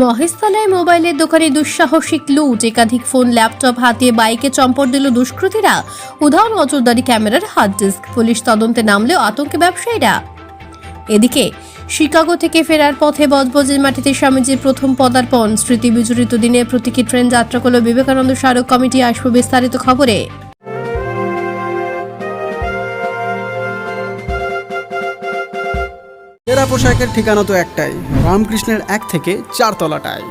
মহেশতলায় মোবাইলের দোকানে দুঃসাহসিক লুট। একাধিক ফোন, ল্যাপটপ হাতিয়ে বাইকে চম্পট দিল দুষ্কৃতীরা। উধাও নজরদারি ক্যামেরার হার্ড ডিস্ক। পুলিশ তদন্তে নামলেও আতঙ্কে ব্যবসায়ীরা। এদিকে, শিকাগো থেকে ফেরার পথে বজবজের মাটিতে স্বামীজির প্রথম পদার্পণ। স্মৃতি বিজড়িত দিনে প্রতীকী ট্রেন যাত্রা করল বিবেকানন্দ স্মারক কমিটি, আসবে বিস্তারিত খবরে। পোশাকের ঠিকানা তো একটাই রামকৃষ্ণের এক থেকে চার তলাটায়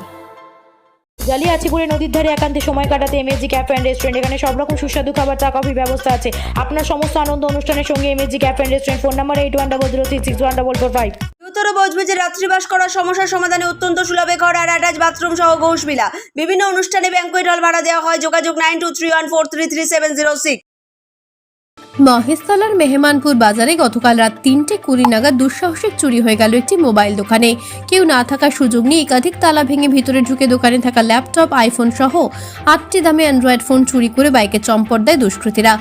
জালিয়াচিপুরে নদীর ধারে একান্তে সময় কাটাতে এমএসজি ক্যাফে অ্যান্ড রেস্টুরেন্ট এখানে সব রকম সুস্বাদু খাবার চা কফির ব্যবস্থা আছে। আপনার সমস্ত আনন্দ অনুষ্ঠানের সঙ্গে MSG cafe and restaurant phone number eight one double zero three six one double four five গুরুতর বজবেজে রাত্রিবাস করার সমস্যার সমাধানে অত্যন্ত সুলভে ঘর আর অ্যাটাচ বাথরুম সহ গৌসবিলা বিভিন্ন অনুষ্ঠানে ব্যাঙ্কোয়েট হল ভাড়া দেওয়া হয় যোগাযোগ nine two three one four three three seven zero six মহেশতলার মেহমানপুর বাজারে গতকাল রাত তিনটে কুড়ি নাগাদ দুঃসাহসিক চুরি হয়ে গেল একটি মোবাইল দোকানে। কেউ না থাকার সুযোগ নিয়ে একাধিক তালা ভেঙে ভিতরে ঢুকে দোকানে থাকা ল্যাপটপ, আইফোন সহ আটটি দামে অ্যান্ড্রয়েড ফোন চুরি করে বাইকে চম্পট দেয় দুষ্কৃতীরা।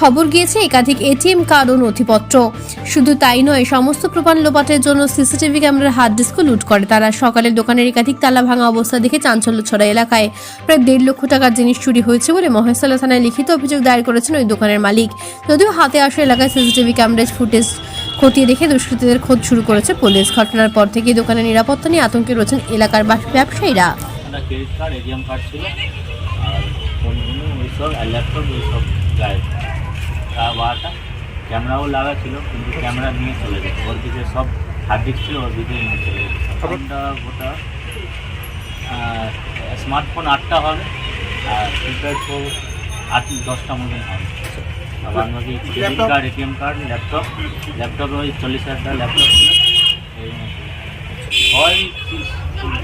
খবর গিয়েছে একাধিক এটিএম কার্ড ও নথিপত্র। শুধু তাই নয়, সমস্ত প্রমাণ লোপাটের জন্য সিসিটিভি ক্যামেরার হার্ড ডিস্কও লুট করে তারা। সকালে দোকানের একাধিক তালা ভাঙা অবস্থা দেখে চাঞ্চল্য ছড়া এলাকায়। প্রায় দেড় লক্ষ টাকার জিনিস চুরি হয়েছে বলে মহেশতলা থানায় লিখিত অভিযোগ দায়ের করেছেন ওই দোকানের মালিক। যদিও হাতে আসা এলাকায় সিসিটিভি ক্যামেরাজ ফুটেজ খতিয়ে দেখে দুষ্কৃতীদের খোঁজ শুরু করেছে পুলিশ। ঘটনার পর থেকেই দোকানের নিরাপত্তা নিয়ে আতঙ্কে রয়েছেন এলাকার বাস- ব্যবসায়ীরা। ক্রেডিট কার্ড এটিএম কার্ড ছিল। আর ল্যাপটপ ওইসব গায়েব। তা বারোটা ক্যামেরাও লাগা ছিল কিন্তু ক্যামেরা নিয়ে চলে গেছে। ওর দিকে সব হার্ড ডিস্ক ছিল ওর দিকে নিয়ে চলে ওটা স্মার্টফোন আটটা হবে আর কিপ্যাড ফোন আট দশটা মতন হবে। আর বাকি credit card ATM card laptop ল্যাপটপে ওই চল্লিশ হাজার টাকা ল্যাপটপ ছিল। ভয়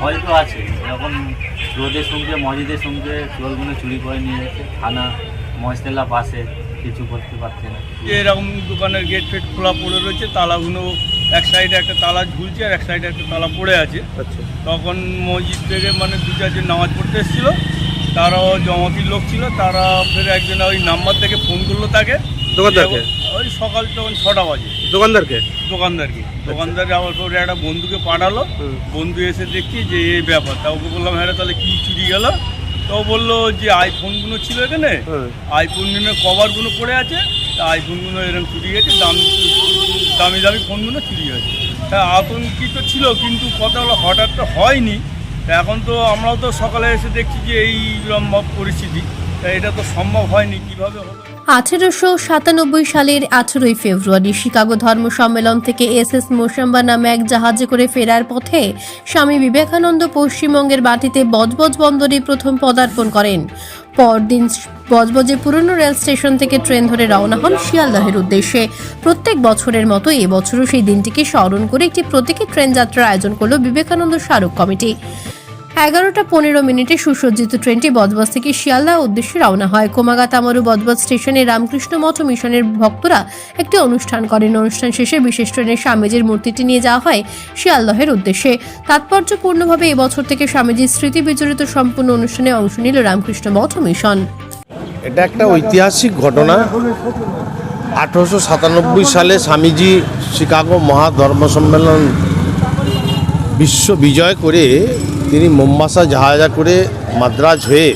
ভয় তো আছে। যখন রোদের সঙ্গে মসজিদের সঙ্গে চোরগুলো চুরি করে নিয়ে যাচ্ছে থানা মহেশতলা পাশে কিছু করতে পারছে না। এরকম দোকানের গেট ফেট খোলা পড়ে রয়েছে তালাগুলো এক সাইডে একটা তালা ঝুলছে আর এক সাইডে একটা তালা পড়ে আছে। তখন মসজিদ থেকে মানে দু চারজন নামাজ পড়তে এসেছিল। তারাও জমাতির লোক ছিল তারা ফের একজন ওই নাম্বার থেকে ফোন করল তাকে। দোকানদারকে? ওই সকাল তখন ছটা বাজে। দোকানদারকে? দোকানদারকে। দোকানদার আবার পরে একটা বন্ধুকে পাঠালো। বন্ধু এসে দেখছি যে এই ব্যাপার। তা ওকে বললাম হ্যাঁ রে, তাহলে কি চুরি গেল? তো বলল যে আইফোনগুলো ছিল এখানে। হ্যাঁ। আইফোনের কভারগুলো পড়ে আছে আইফোনগুলো এরকম চুরি গেছে দাম দামি দামি ফোনগুলো চুরি হয়েছে। হ্যাঁ আতঙ্কিত ছিল কিন্তু কথা হলো হঠাৎ তো হয়নি। এখন তো আমরাও তো সকালে এসে দেখছি যে এই পরিস্থিতি। এটা তো সম্ভব হয়নি, কীভাবে হলো? আঠেরোশো সাতানব্বই সালের আঠেরোই ফেব্রুয়ারি শিকাগো ধর্ম সম্মেলন থেকে এস এস মোসাম্বা নামে এক জাহাজে করে ফেরার পথে স্বামী বিবেকানন্দ পশ্চিমবঙ্গের মাটিতে বজবজ বন্দরে প্রথম পদার্পণ করেন। পরদিন বজবজে পুরনো রেল স্টেশন থেকে ট্রেন ধরে রওনা হন শিয়ালদহের উদ্দেশ্যে। প্রত্যেক বছরের মতো এবছরও সেই দিনটিকে স্মরণ করে একটি প্রতীকী ট্রেন যাত্রার আয়োজন করল বিবেকানন্দ স্মারক কমিটি। এগারোটা পনেরো মিনিটে সুসজ্জিত ট্রেনটি বজবজ থেকে শিয়ালদা উদ্দেশ্যে রওনা হয়। কোমাগা তামারু বজবজ স্টেশনে রামকৃষ্ণ মঠ মিশনের ভক্তরা একটি অনুষ্ঠান করেন। অনুষ্ঠান শেষে বিশেষ ট্রেনে স্বামীজির মূর্তিটি নিয়ে যাওয়া হয় শিয়ালদহের উদ্দেশ্যে। তাৎপর্যপূর্ণভাবে এবছর থেকে স্বামীজির স্মৃতি বিজড়িত সম্পূর্ণ অনুষ্ঠানে অংশ নিল রামকৃষ্ণ মঠ মিশন। এটা একটা ঐতিহাসিক ঘটনা। আঠারোশো সাতানব্বই সালে স্বামীজি শিকাগো মহাধর্ম সম্মেলন বিশ্ব বিজয় করে তিনি মোম্বাসা জাহাজা করে মাদ্রাজ হয়ে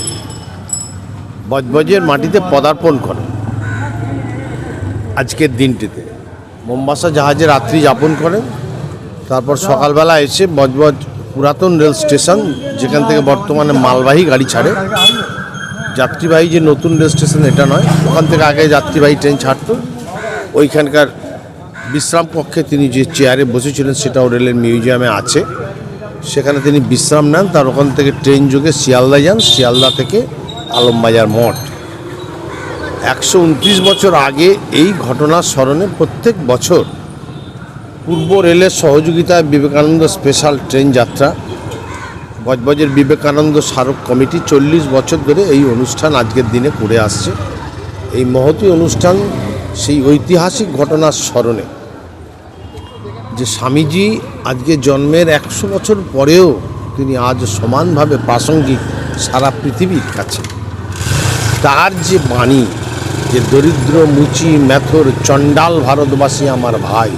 বজবজের মাটিতে পদার্পণ করেন। আজকের দিনটিতে। মোম্বাসা জাহাজে রাত্রি যাপন করেন। তারপর সকালবেলা এসে বজবজ পুরাতন রেল স্টেশন, যেখান থেকে বর্তমানে মালবাহী গাড়ি ছাড়ে। যাত্রীবাহী যে নতুন রেল স্টেশন, এটা নয়। ওখান থেকে আগে যাত্রীবাহী ট্রেন ছাড়তো। ওইখানকার বিশ্রাম কক্ষে তিনি যে চেয়ারে বসেছিলেন, সেটাও রেলের মিউজিয়ামে আছে। সেখানে তিনি বিশ্রাম নেন, তার ওখান থেকে ট্রেন যোগে শিয়ালদা যান, শিয়ালদা থেকে আলমবাজার মঠ। একশো উনত্রিশ বছর আগে এই ঘটনার স্মরণে প্রত্যেক বছর পূর্ব রেলের সহযোগিতায় বিবেকানন্দ স্পেশাল ট্রেন যাত্রা, বজবজের বিবেকানন্দ স্মারক কমিটি চল্লিশ বছর ধরে এই অনুষ্ঠান আজকের দিনে করে আসছে। এই মহতী অনুষ্ঠান সেই ঐতিহাসিক ঘটনার স্মরণে যে স্বামীজি আজকে জন্মের একশো বছর পরেও তিনি আজ সমানভাবে প্রাসঙ্গিক সারা পৃথিবীর কাছে। তার যে বাণী, যে দরিদ্র, মুচি, মেথর, চণ্ডাল ভারতবাসী আমার ভাই,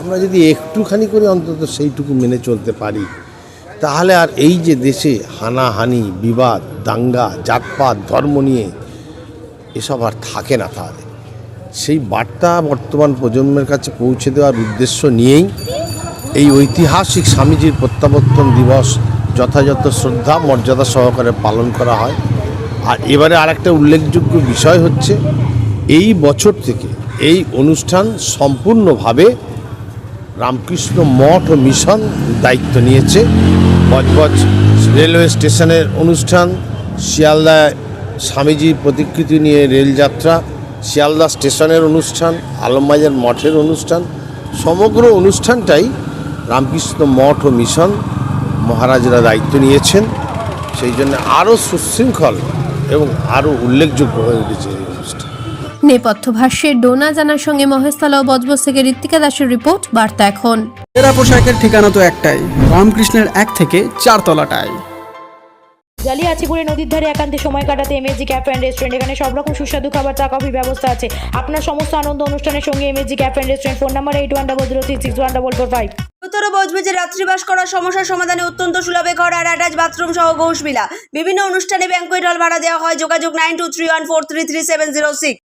আমরা যদি একটুখানি করে অন্তত সেইটুকু মেনে চলতে পারি, তাহলে আর এই যে দেশে হানাহানি, বিবাদ, দাঙ্গা, জাতপাত, ধর্ম নিয়ে এসব আর থাকে না তাহলে। সেই বার্তা বর্তমান প্রজন্মের কাছে পৌঁছে দেওয়ার উদ্দেশ্য নিয়েই এই ঐতিহাসিক স্বামীজির প্রত্যাবর্তন দিবস যথাযথ শ্রদ্ধা, মর্যাদা সহকারে পালন করা হয়। আর এবারে আরেকটা উল্লেখযোগ্য বিষয় হচ্ছে, এই বছর থেকে এই অনুষ্ঠান সম্পূর্ণভাবে রামকৃষ্ণ মঠ ও মিশন দায়িত্ব নিয়েছে। বজবজ রেলওয়ে স্টেশনের অনুষ্ঠান শিয়ালদায় স্বামীজির প্রতিকৃতি নিয়ে রেলযাত্রা শিয়ালদা স্টেশনের অনুষ্ঠান, আলমবাজার মঠের অনুষ্ঠান, সমগ্র অনুষ্ঠানটাই রামকৃষ্ণ মঠ ও মিশন মহারাজরা দায়িত্ব নিয়েছেন। সেই জন্য আরও সুশৃঙ্খল এবং আরও উল্লেখযোগ্য হয়ে উঠেছে এই অনুষ্ঠান। নেপথ্য ভাষ্যে ডোনা জানার সঙ্গে মহেশতলা ও বজবজ থেকে ঋত্বিকা দাসের রিপোর্ট বার্তা এখন। সেরা পোশাকের ঠিকানা তো একটাই রামকৃষ্ণের এক থেকে চার তলাটায়। জালিয়াচিপুরে নদীর ধারে একান্তে সময় কাটাতে এমএসজি ক্যাফে অ্যান্ড রেস্টুরেন্ট এখানে সব রকম সুস্বাদু খাবার চা কফি ব্যবস্থা আছে। আপনার সমস্ত আনন্দ অনুষ্ঠানের সঙ্গে MSG cafe and restaurant phone number eight one double zero three six one double four five উত্তর বজবেজে রাত্রিবাস করার সমস্যার সমাধানে অত্যন্ত সুলভে ঘর আর অ্যাটাচ বাথরুম সহ ঘোষ বিভিন্ন অনুষ্ঠানে ব্যাঙ্কুয়েট হল ভাড়া দেওয়া হয়। যোগাযোগ nine two three one four three three seven zero six.